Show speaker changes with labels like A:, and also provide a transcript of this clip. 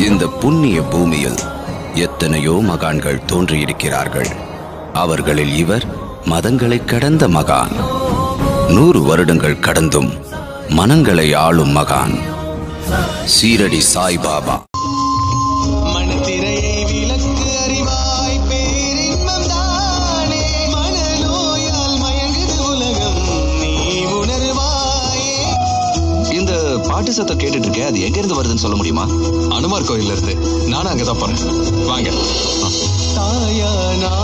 A: இந்த புண்ணிய பூமியில் எத்தனையோ மகான்கள் தோன்றியிருக்கிறார்கள். அவர்களில் இவர் மதங்களை கடந்த மகான். நூறு வருடங்கள் கடந்தும் மனங்களை ஆளும் மகான். சீரடி சாய்பாபா
B: சத்தம் கேட்டுட்டு இருக்கேன். அது எங்க இருந்து வருதுன்னு சொல்ல முடியுமா?
C: அனுமார் கோயில்ல இருந்து. நானும் அங்கதான் போறேன். வாங்க.
D: தாயானாய்